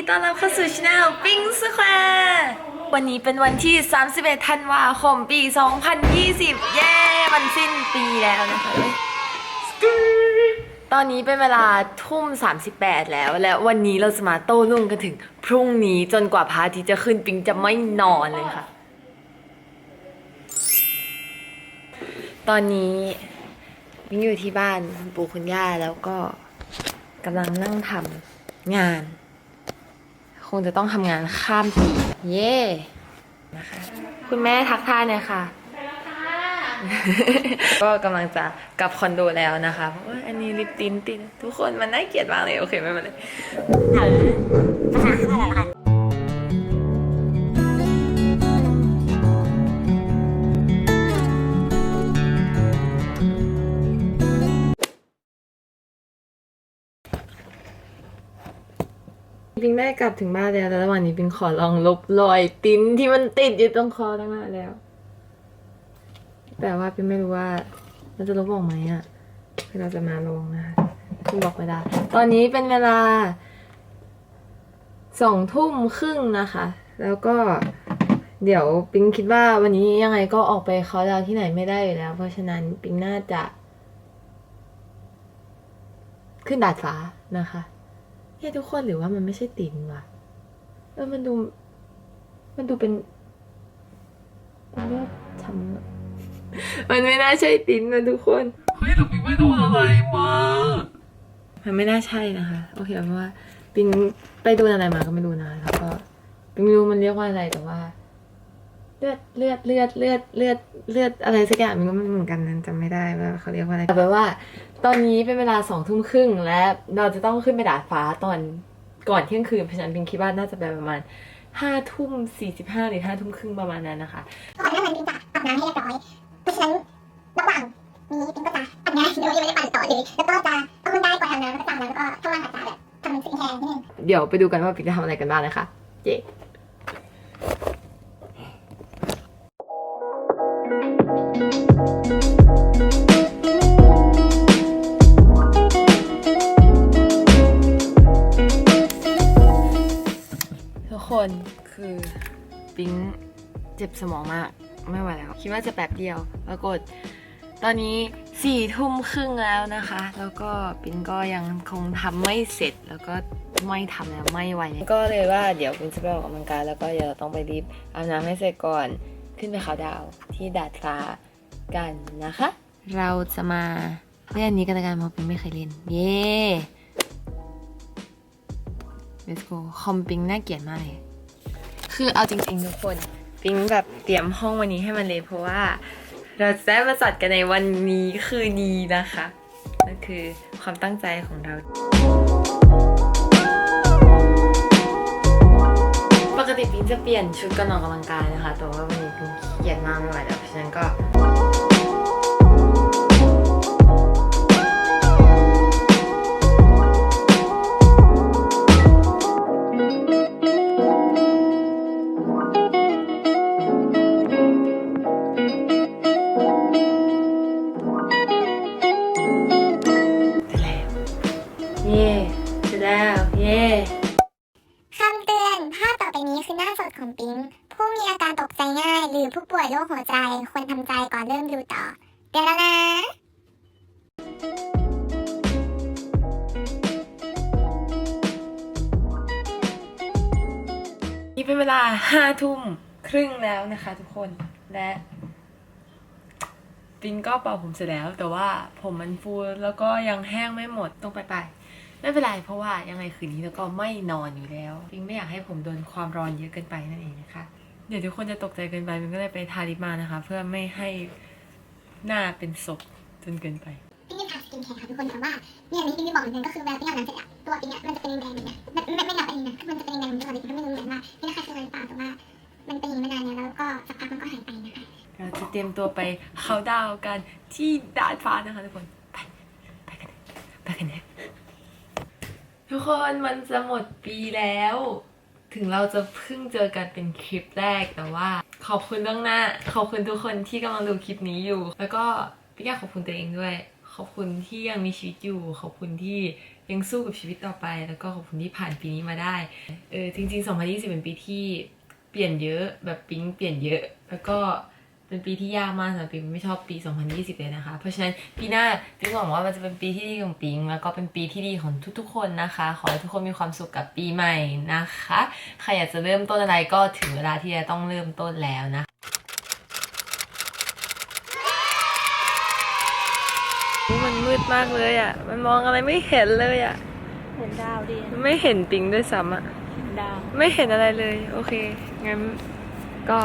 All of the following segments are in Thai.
ดีต้อนรับเข้าสู่ช anel ปิงสแควร์วันนี้เป็นวันที่ 31 ธันวาคม ปี 2020 เย้มันสิ้นปีแล้วนะคะตอนนี้เป็นเวลาทุ่ม 38 แล้ว และวันนี้เราจะมาโต้รุ่งกันถึง พรุ่งนี้จนกว่าพระอาทิตย์จะขึ้นปิงจะไม่นอนเลยค่ะ ตอนนี้ปิงอยู่ที่บ้านคุณปู่คุณย่าแล้วก็กำลังนั่งทำงาน คงจะต้องทำงานข้ามปีเย่นะคะคุณแม่ทักทายหน่อยค่ะ ก็กำลังจะกลับคอนโดแล้วนะคะเพราะว่าอันนี้ลิปตินตินทุกคนมันน่าเกลียดมากเลย โอเค ไม่เป็นไร ปิงได้กลับถึงบ้านแล้วแต่ระหว่างนี้ปิงขอลองลบรอยติ้นที่มันติดอยู่ตรงคอตั้งนานแล้ว แต่ว่าปิงไม่รู้ว่ามันจะลบออกไหมอะเราจะมาลองนะคะปิงบอกไม่ได้ตอนนี้เป็นเวลาสองทุ่มครึ่งนะคะ แล้วก็เดี๋ยวปิงคิดว่าวันนี้ยังไงก็ออกไปเขาดาวที่ไหนไม่ได้อยู่แล้ว เพราะฉะนั้นปิงน่าจะ ขึ้นดาดฟ้านะคะ เฮ้ยทุกคนหรือว่ามันไม่ใช่ตินวะเออมันดู มันดูเป็นมันเรียกช้ำอะมันไม่น่าใช่ตินนะทุกคนเฮ้ยแต่ปิงไม่โดนอะไรมามันไม่น่าใช่นะคะ โอเคเอาเป็นว่าปิงไปโดนอะไรมาก็ไม่รู้นะแล้วก็ปิงไม่รู้มันเรียกว่าอะไรแต่ว่า เลือดเลือดเลือดเลือดเลือดเลือดอะไรสักอย่างมันก็ไม่เหมือนกันนั้นจำไม่ได้ว่าเขาเรียกว่าอะไรแต่แปลว่า ตอนนี้เป็นเวลาสองทุ่มครึ่งและเราจะต้องขึ้นไปดาดฟ้าตอนก่อนเที่ยงคืนเพราะฉะนั้นปิงคิดว่าน่าจะไปประมาณห้าทุ่มสี่สิบห้าหรือห้าทุ่มครึ่งประมาณนั้นนะคะก่อนหน้านั้นปิงจะอาบน้ำให้เรียบร้อยเพราะฉะนั้นระหว่างนี้ปิงก็จะอาบน้ำโดยไม่ได้ปั่นต่อเลยแล้วก็จะออกกำลังกายก่อนอาบน้ำแล้วก็จะอาบน้ำแล้วก็เข้าว่างอาบน้ำแบบทำสกินแคร์นิดนึงเดี๋ยวไปดูกันว่าปิงจะทำอะไรกันบ้างนะคะ เจ๊ บสมองมาก ไม่ไหวแล้ว คิดว่าจะแป๊บเดียว ปรากฏ ตอนนี้สี่ทุ่มครึ่งแล้วนะคะ แล้วก็ปิงก็ยังคงทำไม่เสร็จ แล้วก็ไม่ทำแล้วไม่ไหวแล้วก็เลยว่าเดี๋ยวปิงจะไปออกกำลังกายแล้วก็เดี๋ยวเราต้องไปรีบอาบน้ำให้เสร็จก่อน ขึ้นไปเขาน์ดาวน์ที่ดาดฟ้ากันนะคะ เราจะมาเล่นอันนี้กันละกันเพราะปิงไม่เคยเล่น เย้ let's go คอมปิงน่าเกลียดมากเลย คือเอาจริงๆทุกคน ปิงแบบเตรียมห้องวันนี้ให้มันเลยเพราะว่า เราจะได้มาจัดกันในวันนี้คืนนี้นะคะนั่นคือความตั้งใจของเรา ปกติปิงจะเปลี่ยนชุดก่อนออกกำลังกายนะคะ แต่ว่าวันนี้ปิงเขียนมากไม่ไหวแล้วเพราะฉะนั้นก็ ดของปิงผู้มีอาการตกใจง่าย หรือผู้ป่วยโรคหัวใจควรทำใจก่อนเริ่มดูต่อ เดี๋ยวแล้วนะนี่เป็นเวลาห้าทุ่มครึ่งแล้วนะคะทุกคนและปิงก็เป่าผมเสร็จแล้ว แต่ว่าผมมันฟูแล้วก็ยังแห้งไม่หมดต้องไปไป ไม่เป็นไรเพราะว่ายังไงคืนนี้แล้วก็ไม่นอนอยู่แล้วปิงไม่อยากให้ผมโดนความร้อนเยอะเกินไปนั่นเองนะคะ เดี๋ยวทุกคนจะตกใจเกินไปปิงก็เลยไปทาลิปมานะคะ เพื่อไม่ให้หน้าเป็นศพจนเกินไปปิงจะทาสกินแคร์ค่ะทุกคนแต่ว่าเนี่ยนี่ปิงจะบอกเหมือนกันก็คือเวลาปิงอาบน้ำเสร็จอะตัวปิงอะมันจะเป็นแดงๆแบบเนี้ยไม่ไม่ไม่หนาเป็นนะคือมันจะเป็นแดงๆเหมือนกันก็ไม่รู้เหมือนว่าไม่ได้ใครเคยเป็นหรือเปล่าแต่ว่ามันเป็นอย่างนี้มานานแล้วแล้วก็สักพักมันก็หายไปนะคะเราจะเตรียมตัวไปเขาดาวกันที่ดาดฟ้านะคะทุกคนไปไปกันไปกันเลย ทุกคนมันจะหมดปีแล้ว ถึงเราจะเพิ่งเจอกันเป็นคลิปแรกแต่ว่า ขอบคุณตั้งหน้า ขอบคุณทุกคนที่กำลังดูคลิปนี้อยู่ แล้วก็พี่แกขอบคุณตัวเองด้วย ขอบคุณที่ยังมีชีวิตอยู่ ขอบคุณที่ยังสู้กับชีวิตต่อไป แล้วก็ขอบคุณที่ผ่านปีนี้มาได้เออจริง ๆ 2020 เป็นปีที่เปลี่ยนเยอะแบบปิ๊งเปลี่ยนเยอะ แล้วก็ เป็นปีที่ยากมากสำหรับปิ๊งไม่ชอบปี 2020 เลยนะคะ เพราะฉะนั้นปีหน้าปิ๊งหวังว่ามันจะเป็นปีที่ดีของปิ๊งแล้วก็เป็นปีที่ดีของทุกๆ คนนะคะ ขอให้ทุกคนมีความสุขกับปีใหม่นะคะใครอยากจะเริ่มต้นอะไรก็ถึงเวลาที่จะต้องเริ่มต้นแล้วนะมันมืดมากเลยอะ มันมองอะไรไม่เห็นเลยอะ เห็นดาวดิไม่เห็นปิงด้วยซ้ำอะเห็นดาว ไม่เห็นอะไรเลย โอเค งั้นก็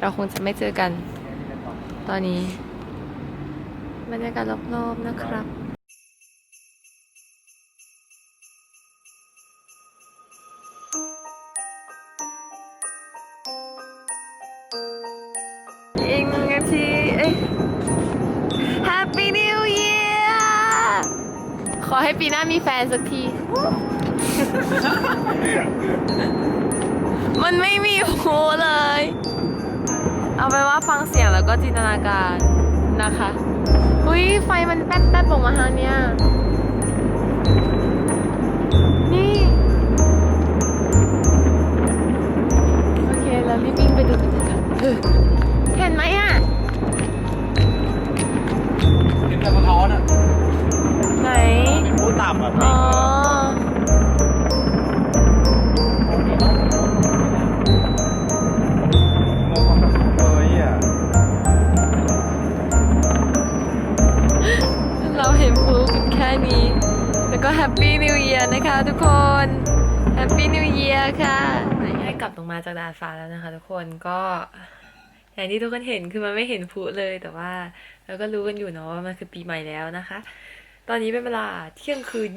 เราคงจะไม่เจอกัน ตอนนี้บรรยากาศรอบๆนะครับอีกหนึ่งนาทีเอ้ย Happy New Year ขอให้ปีหน้ามีแฟนสักที มันไม่มีหูเลย เอาไปนว่าฟังเสียงแล้วก็จินตนาการนะคะอุ้ยไฟมันแป๊บแป๊บๆออกมาทางเนี้ยนี่โอเคเรารีบวิ่งไปดูกันเถอะเออเห็นไหมอะเห็นแต่สะท้อนอะไหนเป็นผู้ต่ำอะอ๋อ ค่นี้ แล้วก็แฮปปี้นิว e ย r นะคะทุกคนแฮปปี้นิว e ย r ค่ะให้กลับลงมาจากดาดฟ้าแล้วนะคะทุกคนก็อย่างที่ทุกคนเห็นคือมันไม่เห็นพุเลยแต่ว่าเราก็รู้กันอยู่เนาะว่ามันคือปีใหม่แล้วนะคะ ตอนนี้เป็นเวลาเที่ยงคืน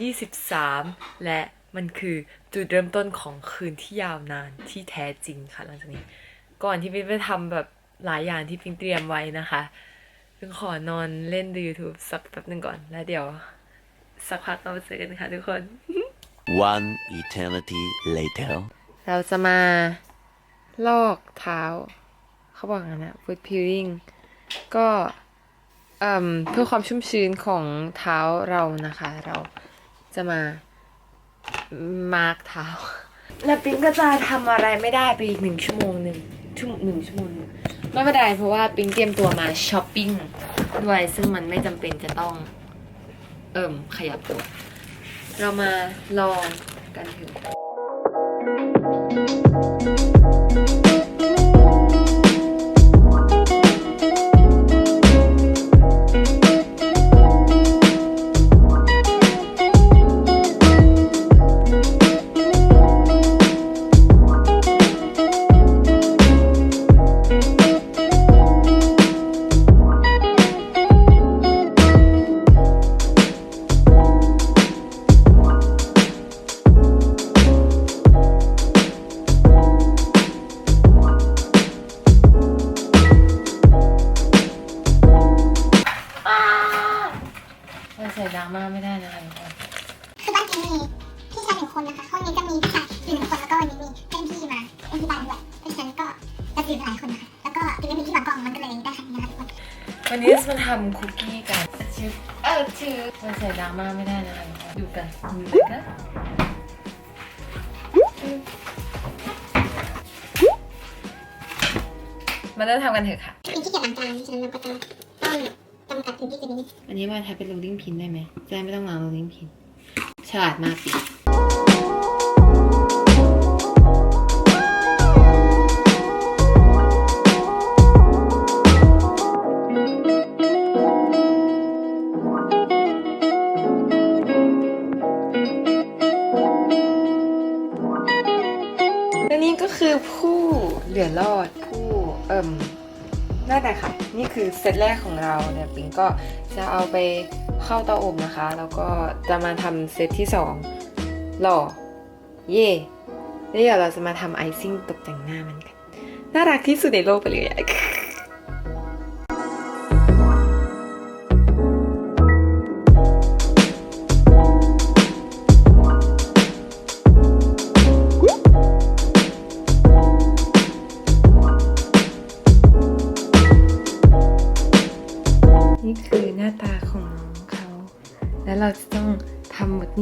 23 และมันคือจุดเริ่มต้นของคืนที่ยาวนานที่แท้จริงค่ะหลังจากนี้ ก่อนที่ปิ๊งไปทำแบบหลายอย่างที่ปิ๊งเตรียมไว้นะคะปิ๊งขอนอนเล่นดู YouTube สักแป๊บหนึ่งก่อนแล้วเดี๋ยว สักพักเรามาเจอกันค่ะทุกคน One eternity later. เราจะมาลอกเท้า เขาบอกงั้นนะ foot peeling ก็เอ่มเพื่อความชุ่มชื้นของเท้าเรานะคะ เราจะมามาร์กเท้า แล้วปิ๊งก็จะทำอะไรไม่ได้ไปอีกหนึ่งชั่วโมงหนึ่งชั่วโมงหนึ่งชั่วโมงหนึ่งไม่เป็นไรเพราะว่าปิ๊งเตรียมตัวมาช้อปปิ้งด้วยซึ่งมันไม่จำเป็นจะต้อง เอิ่มขยับตัว เรามาลองกันเถอะ จะอยู่หลายคนนะคะแล้วก็กิ๊งไม่มีที่วางกล้องมันก็เลยได้ขนาดนี้นะคะทุกคนวันนี้จะมาทำคุกกี้กันชื่อเออชื่อเราใส่ดราม่าไม่ได้นะคะทุกคนดูกันดูกันมาเริ่มทำกันเถอะค่ะกิ๊งขี้เกียจล้างจานฉะนั้นเราก็จะต้องจำกัดพื้นที่ตรงนี้อันนี้มาแทบเป็นโรลลิ่งพินได้ไหมจะได้ไม่ต้องล้างโรลลิ่งพินฉลาดมาก ก็จะเอาไปเข้าเตาอบนะคะ แล้วก็จะมาทำเซตที่สองหล่อ เย่แล้วเดี๋ยวเราจะมาทำไอซิ่งตกแต่งหน้ามันกัน น่ารักที่สุดในโลกไปเลย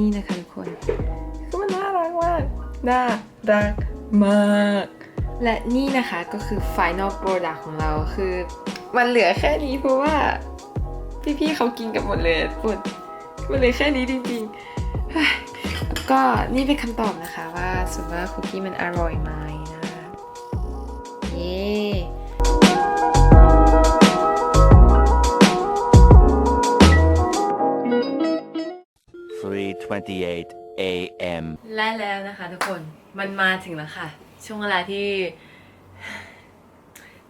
นี่นะคะทุกคนคือมันน่ารักมาก น่ารักมาก และนี่นะคะก็คือ final product ของเราคือมันเหลือแค่นี้เพราะว่าพี่ๆเขากินกันหมดเลยหมดมันเลยแค่นี้จริงๆ ก็นี่เป็นคำตอบนะคะว่าสมมติว่าคุกกี้มันอร่อยไหมนะคะเย้ 3:28 a.m. และแล้วนะคะทุกคนมันมาถึงแล้วค่ะ ช่วงเวลาที่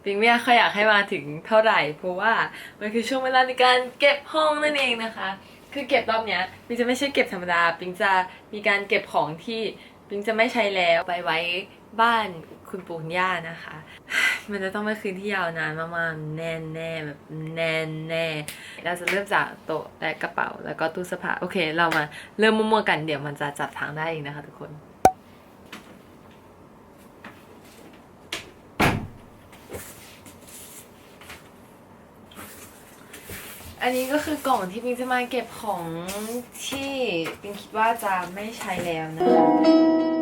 ปิงไม่ค่อยอยากให้มาถึงเท่าไหร่ เพราะว่ามันคือช่วงเวลาในการเก็บห้องนั่นเองนะคะ คือเก็บรอบเนี้ยปิงจะไม่ใช่เก็บธรรมดา ปิงจะมีการเก็บของที่ปิงจะไม่ใช้แล้วไปไว้ บ้านคุณปู่คุณย่านะคะ มันจะต้องเป็นคืนที่ยาวนานมากๆแน่แน่แบบแน่แน่เราจะเริ่มจากโต๊ะและกระเป๋าแล้วก็ตู้เสื้อผ้าโอเค เรามาเริ่มมั่วๆกันเดี๋ยวมันจะจับทางได้เองนะคะทุกคนอันนี้ก็คือกล่องที่ปิงจะมาเก็บของที่ปิงคิดว่าจะไม่ใช้แล้วนะคะ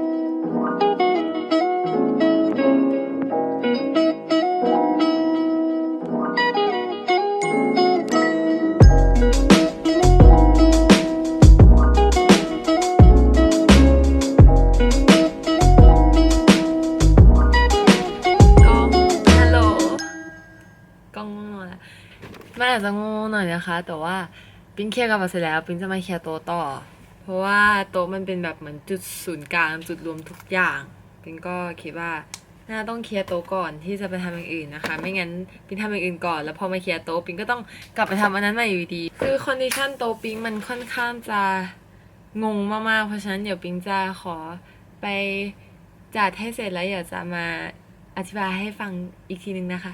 แต่ว่าปิ้งเคลียร์กับมันเสร็จแล้ว ปิ้งจะมาเคลียร์โต๊ะต่อ เพราะว่าโต๊ะมันเป็นแบบเหมือนจุดศูนย์กลางจุดรวมทุกอย่าง ปิ้งก็คิดว่าน่าต้องเคลียร์โต๊ะก่อนที่จะไปทำอย่างอื่นนะคะ ไม่งั้นปิ้งทำอย่างอื่นก่อนแล้วพอมาเคลียร์โต๊ะปิ้งก็ต้องกลับไปทำอันนั้นใหม่อยู่ดี คือคอนดิชันโต๊ะปิ้งมันค่อนข้างจะงงมากๆ เพราะฉะนั้นเดี๋ยวปิ้งจะขอไปจัดให้เสร็จแล้วเดี๋ยวจะมาอธิบายให้ฟังอีกทีนึงนะคะ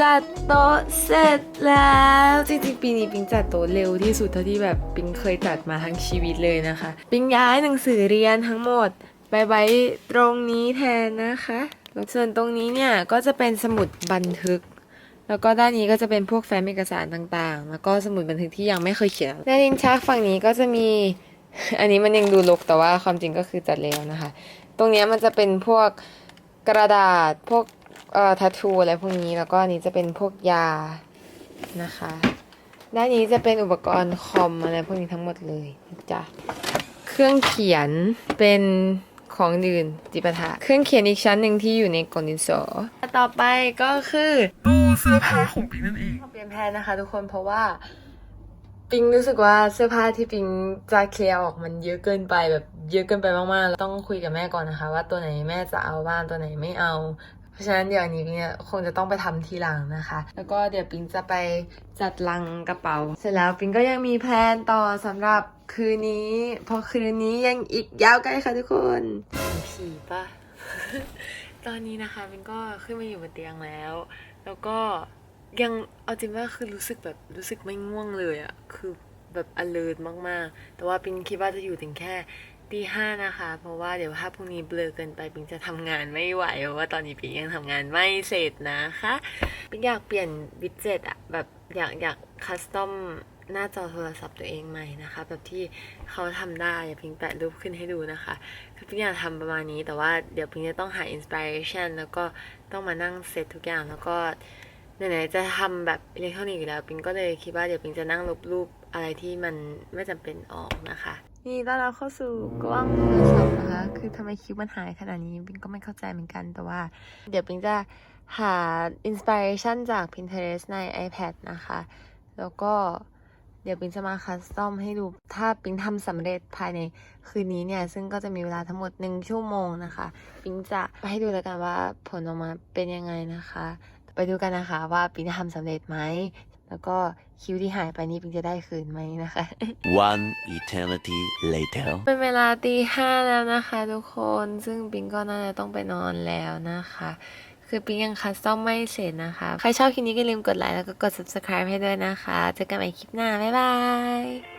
จัดโต๊ะเสร็จแล้ว จริงๆ ปีนี้ปิงจัดโต๊ะเร็วที่สุดเท่าที่แบบปิงเคยจัดมาทั้งชีวิตเลยนะคะ ปิงย้ายหนังสือเรียนทั้งหมดไปไว้ตรงนี้แทนนะคะแล้วส่วนตรงนี้เนี่ยก็จะเป็นสมุดบันทึก แล้วก็ด้านนี้ก็จะเป็นพวกแฟ้มเอกสารต่างๆ แล้วก็สมุดบันทึกที่ยังไม่เคยเขียนในลิ้นชักฝั่งนี้ก็จะมี อันนี้มันยังดูรกแต่ว่าความจริงก็คือจัดแล้วนะคะ ตรงนี้มันจะเป็นพวกกระดาษพวก เอ่อทัตทูอะไรพวกนี้แล้วก็อันนี้จะเป็นพวกยานะคะด้านนี้จะเป็นอุปกรณ์คอมอะไรพวกนี้ทั้งหมดเลยนะจ้ะเครื่องเขียนเป็นของอื่นจิปาถะเครื่องเขียนอีกชั้นหนึ่งที่อยู่ในกล่องดินสอต่อไปก็คือตู้เสื้อผ้าของปิงนั่นเองเปลี่ยนแพลนนะคะ ทุกคนเพราะว่าปิงรู้สึกว่าเสื้อผ้าที่ปิงจะเคลียร์ออกมันเยอะเกินไปแบบเยอะเกินไปมากๆแล้วต้องคุยกับแม่ก่อนนะคะ ว่าตัวไหนแม่จะเอาบ้างตัวไหนไม่เอาเพ ราะฉะนั้นเดี๋ยวนี้เนี่ยคงจะต้องไปทำทีหลังนะคะ แล้วก็เดี๋ยวปิงจะไปจัดลังกระเป๋า เสร็จแล้วปิงก็ยังมีแพลนต่อสำหรับคืนนี้เพราะคืนนี้ยังอีกยาวไกลค่ะทุกคนผีปะตอนนี้นะคะปิงก็ขึ้นมาอยู่บนเตียงแล้ว แล้วก็ยังเอาจริงว่าคือรู้สึกแบบรู้สึกไม่ง่วงเลยอะคือแบบ alert มาก ๆ แต่ว่าปิงคิดว่าจะอยู่ถึงแค่ ตีห้านะคะ เพราะว่าเดี๋ยวถ้าพรุ่งนี้เบลอเกินไปปิงจะทำงานไม่ไหว เพราะว่าตอนนี้ปิงยังทำงานไม่เสร็จนะคะปิงอยากเปลี่ยนวิดเจ็ตอะแบบอยากอยากคัสตอมหน้าจอโทรศัพท์ตัวเองใหม่นะคะ แบบที่เขาทำได้อย่าพิงแปะรูปขึ้นให้ดูนะคะคือปิงอยากทำประมาณนี้แต่ว่าเดี๋ยวปิงจะต้องหาอินสปิเรชันแล้วก็ต้องมานั่งเซตทุกอย่างแล้วก็ไหนๆจะทำแบบอิเล็กทรอนิกส์อยู่แล้ว ปิงก็เลยคิดว่าเดี๋ยวปิงจะนั่งลบรูปอะไรที่มันไม่จำเป็นออกนะคะ นี่ต้อนรับเข้าสู่กล้องโทรศัพท์นะคะ คือทำไมคลิปมันหายขนาดนี้ปิงก็ไม่เข้าใจเหมือนกัน แต่ว่า เดี๋ยวปิงจะหาอินสปิเรชันจาก Pinterest ใน iPad นะคะ แล้วก็เดี๋ยวปิงจะมาคัสตอมให้ดู ถ้าปิงทำสำเร็จภายในคืนนี้เนี่ย ซึ่งก็จะมีเวลาทั้งหมดหนึ่งชั่วโมงนะคะ ปิงจะไปให้ดูแล้วกันว่าผลออกมาเป็นยังไงนะคะ ไปดูกันนะคะว่าปิงทำสำเร็จไหม แล้วก็คิวที่หายไปนี่ปิงจะได้คืนไหมนะคะ One eternity later. เป็นเวลาตีห้าแล้วนะคะทุกคน ซึ่งปิงก็น่าจะต้องไปนอนแล้วนะคะ คือปิงยังคัสตอมไม่เสร็จนะคะ ใครชอบคลิปนี้ก็อย่าลืมกดไลค์แล้วก็กด subscribe ให้ด้วยนะคะ เจอกันใหม่คลิปหน้า บ๊ายบาย